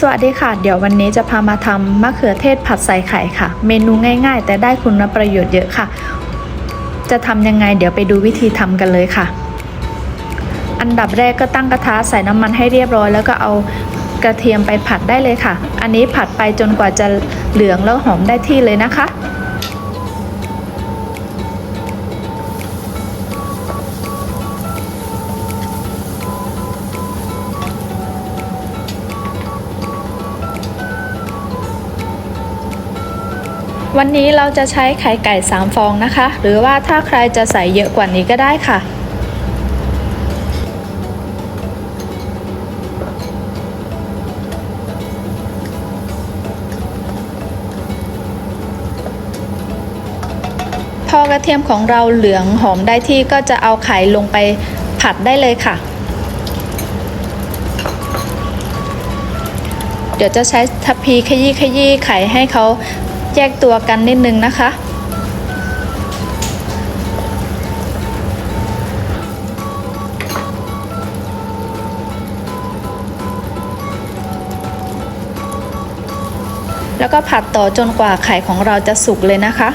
สวัสดีค่ะ เดี๋ยววันนี้จะพามาทำมะเขือเทศผัดใส่ไข่ค่ะ เมนูง่ายๆ แต่ได้คุณประโยชน์เยอะค่ะ จะทำยังไงเดี๋ยวไปดูวิธีทำกันเลยค่ะ อันดับแรกก็ตั้งกระทะใส่น้ำมันให้เรียบร้อย แล้วก็เอากระเทียมไปผัดได้เลยค่ะ อันนี้ผัดไปจนกว่าจะเหลืองแล้วหอมได้ที่เลยนะคะ วันนี้เราจะใช้ไข่ไก่ 3 ฟองนะคะ หรือว่าถ้าใครจะใส่เยอะกว่านี้ก็ได้ค่ะ พอกระเทียมของเราเหลืองหอมได้ที่ก็จะเอาไข่ลงไปผัดได้เลยค่ะ เดี๋ยวจะใช้ทัพพีขยี้ขยี้ไข่ให้เขา แยกตัวกันนิดนึงนะคะ แล้วก็ผัดต่อจนกว่าไข่ของเราจะสุกเลยนะคะ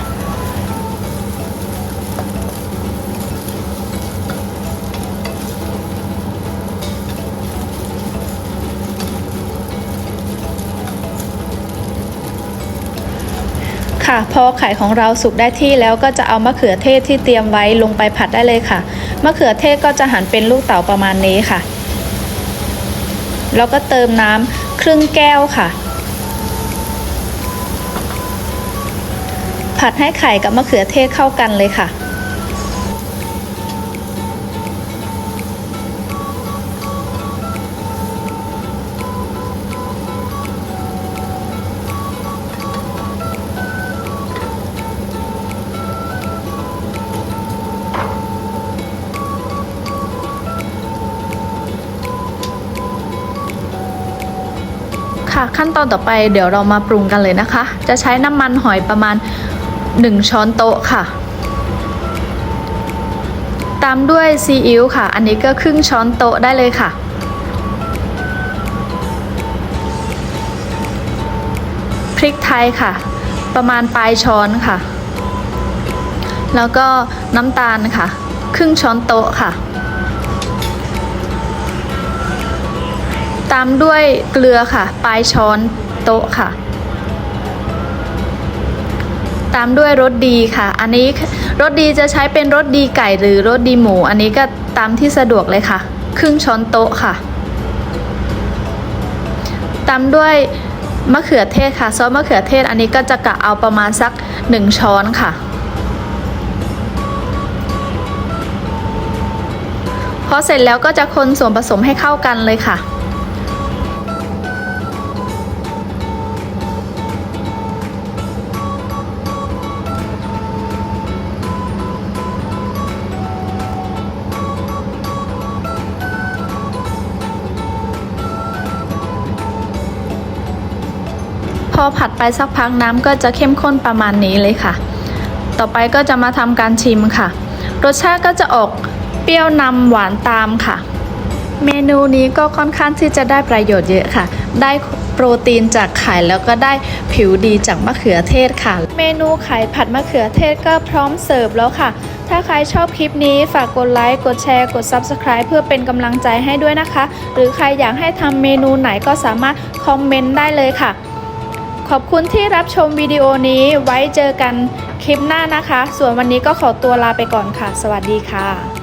ค่ะ พอไข่ของเราสุกได้ที่แล้วก็จะเอามะเขือเทศที่เตรียมไว้ลงไปผัดได้เลยค่ะ มะเขือเทศก็จะหั่นเป็นลูกเต๋าประมาณนี้ค่ะ แล้วก็เติมน้ำครึ่งแก้วค่ะ ผัดให้ไข่กับมะเขือเทศเข้ากันเลยค่ะ ค่ะ ขั้นตอนต่อไปเดี๋ยวเรามาปรุงกันเลยนะคะ จะใช้น้ำมันหอยประมาณ 1 ช้อนโต๊ะค่ะ ตามด้วยซีอิ๊วค่ะ อันนี้ก็ครึ่งช้อนโต๊ะได้เลยค่ะ พริกไทยค่ะ ประมาณปลายช้อนค่ะ แล้วก็น้ำตาลค่ะ ครึ่งช้อนโต๊ะค่ะ ตามด้วยเกลือค่ะ ปลายช้อนโต๊ะค่ะ ตามด้วยรสดีค่ะ อันนี้รสดีจะใช้เป็นรสดีไก่หรือรสดีหมู อันนี้ก็ตามที่สะดวกเลยค่ะ ครึ่งช้อนโต๊ะค่ะ ตามด้วยมะเขือเทศค่ะ ซอสมะเขือเทศอันนี้ก็จะกะเอาประมาณสัก 1 ช้อนค่ะ พอเสร็จแล้วก็จะคนส่วนผสมให้เข้ากันเลยค่ะ อผัดไปสักพักน้ำก็จะเข้มข้นประมาณนี้เลยค่ะ ต่อไปก็จะมาทำการชิมค่ะ รสชาติก็จะออกเปรี้ยวนำหวานตามค่ะ เมนูนี้ก็ค่อนข้างที่จะได้ประโยชน์เยอะค่ะ ได้โปรตีนจากไข่แล้วก็ได้ผิวดีจากมะเขือเทศค่ะ เมนูไข่ผัดมะเขือเทศก็พร้อมเสิร์ฟแล้วค่ะ ถ้าใครชอบคลิปนี้ฝากกดไลค์ กดแชร์ กด Subscribe เพื่อเป็นกำลังใจให้ด้วยนะคะ หรือใครอยากให้ทำเมนูไหนก็สามารถคอมเมนต์ได้เลยค่ะ ขอบคุณที่รับชมวิดีโอนี้ไว้เจอกันคลิปหน้านะคะ ส่วนวันนี้ก็ขอตัวลาไปก่อนค่ะ สวัสดีค่ะ